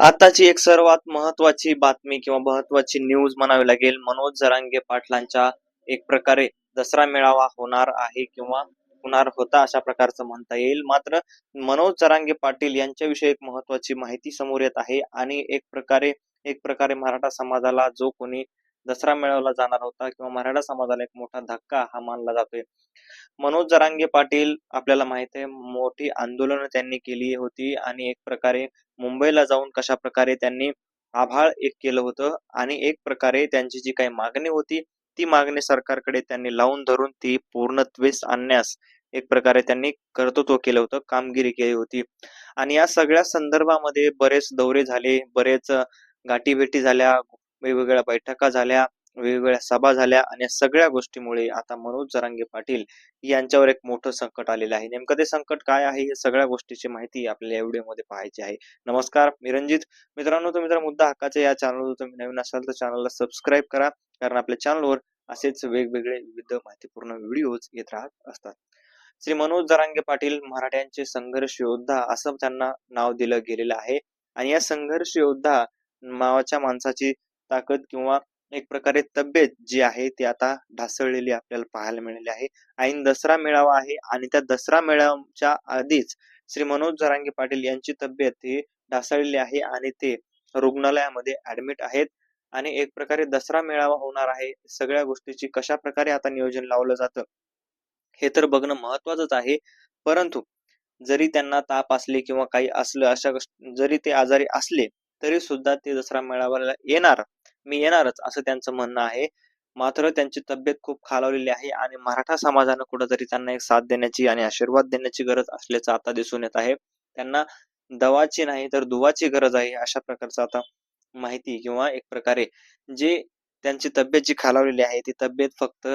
आताची एक सर्वात महत्वाची बातमी किंवा महत्वाची न्यूज म्हणावी लागेल. मनोज जरांगे पाटलांच्या एक प्रकारे दसरा मेळावा होणार आहे किंवा होणार होता अशा प्रकारचं म्हणता येईल. मात्र मनोज जरांगे पाटील यांच्याविषयी एक महत्वाची माहिती समोर येत आहे आणि एक प्रकारे एक प्रकारे मराठा समाजाला जो कोणी दसरा मिळवला जाणार होता किंवा मराठा समाजाला एक मोठा धक्का हा मानला जातोय. मनोज जरांगे पाटील आपल्याला माहीत आहे मोठी आंदोलनं त्यांनी केली होती आणि एक प्रकारे मुंबईला जाऊन कशा प्रकारे त्यांनी आभाळ एक केलं होतं आणि एक प्रकारे त्यांची जी काही मागणी होती ती मागणी सरकारकडे त्यांनी लावून धरून ती पूर्णत्वेस आणण्यास एक प्रकारे त्यांनी कर्तृत्व केलं होतं कामगिरी केली होती. आणि या सगळ्या संदर्भामध्ये बरेच दौरे झाले बरेच गाठीभेटी झाल्या वेगवेगळ्या बैठका झाल्या वेगवेगळ्या सभा झाल्या आणि या सगळ्या गोष्टीमुळे आता मनोज जरांगे पाटील यांच्यावर एक मोठं संकट आलेलं आहे. नेमकं ते संकट काय आहे या सगळ्या गोष्टीची माहिती आपल्याला या व्हिडिओमध्ये पाहायची आहे. नमस्कार मी रंजित मित्रांनो तुम्ही जर मुद्दा हक्काच्या या चॅनलवर तुम्ही नवीन असाल तर चॅनलला सबस्क्राईब करा कारण आपल्या चॅनलवर असेच वेगवेगळे विविध माहितीपूर्ण व्हिडिओज येत राहत असतात. श्री मनोज जरांगे पाटील मराठ्यांचे संघर्ष योद्धा असं त्यांना नाव दिलं गेलेलं आहे. आणि या संघर्ष योद्धा नावाच्या माणसाची ताकद किंवा एक प्रकारे तब्येत जी आहे ती आता ढासळलेली आपल्याला पाहायला मिळाली आहे. ऐन दसरा मेळावा आहे आणि त्या दसरा मेळाव्याच्या आधीच श्री मनोज जरांगे पाटील यांची तब्येत ही ढासळलेली आहे आणि ते रुग्णालयामध्ये ऍडमिट आहेत. आणि एक प्रकारे दसरा मेळावा होणार आहे. सगळ्या गोष्टीची कशा प्रकारे आता नियोजन लावलं जातं हे तर बघणं महत्वाचंच आहे. परंतु जरी त्यांना ताप असले किंवा काही असलं अशा जरी ते आजारी असले तरी सुद्धा ते दसरा मेळाव्याला येणार. मी येणारच असं त्यांचं म्हणणं आहे. मात्र त्यांची तब्येत खूप खालावलेली आहे आणि मराठा समाजानं कुठंतरी त्यांना एक साथ देण्याची आणि आशीर्वाद देण्याची गरज असल्याचं आता दिसून येत आहे. त्यांना दवाची नाही तर दुवाची गरज आहे अशा प्रकारचं आता माहिती किंवा एक प्रकारे जे त्यांची तब्येत जी खालावलेली आहे ती तब्येत फक्त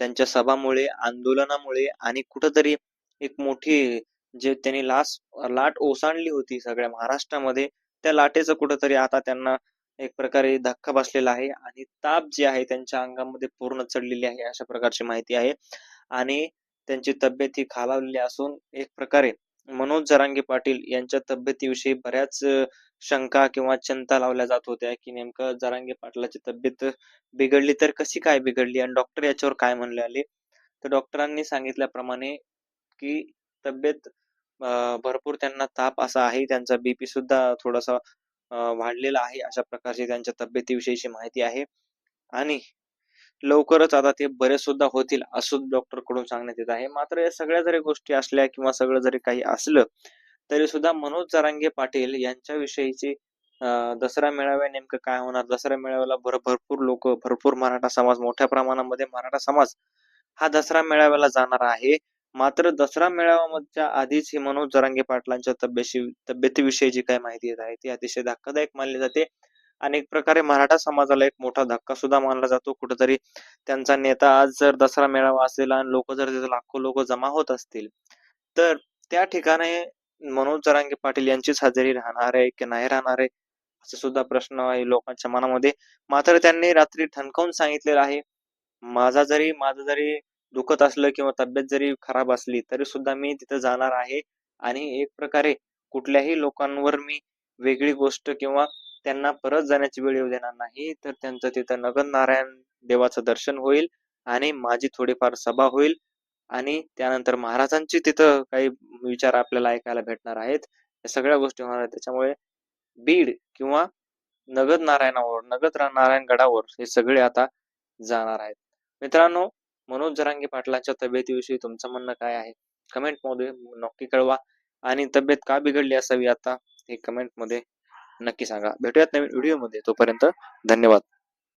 त्यांच्या सभामुळे आंदोलनामुळे आणि कुठंतरी एक मोठी जे त्यांनी लास लाट ओसांडली होती सगळ्या महाराष्ट्रामध्ये त्या लाटेचं कुठंतरी आता त्यांना एक प्रकारे धक्का बसलेला आहे आणि ताप जे आहे त्यांच्या अंगामध्ये पूर्ण चढलेली आहे अशा प्रकारची माहिती आहे. आणि त्यांची तब्येत ही खालावलेली असून एक प्रकारे मनोज जरांगे पाटील यांच्या तब्येतीविषयी बऱ्याच शंका किंवा चिंता लावल्या जात होत्या की नेमकं जरांगे पाटलाची तब्येत बिघडली तर कशी काय बिघडली आणि डॉक्टर याच्यावर काय म्हणले आले? तर डॉक्टरांनी सांगितल्याप्रमाणे की तब्येत भरपूर त्यांना ताप असा आहे त्यांचा बीपी सुद्धा थोडासा वाढलेला आहे अशा प्रकारची त्यांच्या तब्येतीविषयीची माहिती आहे. आणि लवकरच आता ते बरे सुद्धा होतील असं डॉक्टरकडून सांगण्यात येत आहे. मात्र या सगळ्या जरी गोष्टी असल्या किंवा सगळं जरी काही असलं तरी सुद्धा मनोज जरांगे पाटील यांच्याविषयीची दसरा मेळाव्या नेमकं काय होणार? दसरा मेळाव्याला भर भरपूर लोक भरपूर मराठा समाज मोठ्या प्रमाणामध्ये मराठा समाज हा दसरा मेळाव्याला जाणार आहे. मात्र दसरा मेळाव्याच्या आधीच ही मनोज जरांगे पाटलांच्या तब्येशी तब्येतीविषयी जी काही माहिती येत आहे. ती अतिशय धक्कादायक मानली जाते आणि एक प्रकारे मराठा समाजाला एक मोठा धक्का सुद्धा मानला जातो. कुठेतरी त्यांचा नेता आज जर दसरा मेळावा असेल आणि लोक जर तिथे लाखो लोक जमा होत असतील तर त्या ठिकाणी मनोज जरांगे पाटील यांचीच हजेरी राहणार आहे की नाही राहणार आहे? असा सुद्धा प्रश्न आहे लोकांच्या मनामध्ये. मात्र त्यांनी रात्री ठणकावून सांगितलेलं आहे माझा जरी माझा जरी दुखत असलं किंवा तब्येत जरी खराब असली तरी सुद्धा मी तिथे जाणार आहे. आणि एक प्रकारे कुठल्याही लोकांवर मी वेगळी गोष्ट किंवा त्यांना परत जाण्याची वेळ येऊ देणार नाही तर त्यांचं तिथं नगन नारायण देवाचं दर्शन होईल आणि माझी थोडीफार सभा होईल. आणि त्यानंतर महाराजांची तिथं काही विचार आपल्याला ऐकायला भेटणार आहेत. या सगळ्या गोष्टी होणार आहेत. त्याच्यामुळे बीड किंवा नगद नारायणावर नगद रा- नारायण गडावर हे सगळे आता जाणार आहेत. मित्रांनो मनोज जरांगे पाटलांच्या तब्येतीविषयी तुमचं म्हणणं काय आहे? कमेंटमध्ये नक्की कळवा. आणि तब्येत का बिघडली असावी आता? हे कमेंटमध्ये नक्की सांगा. भेटूयात नवीन व्हिडिओमध्ये तोपर्यंत धन्यवाद.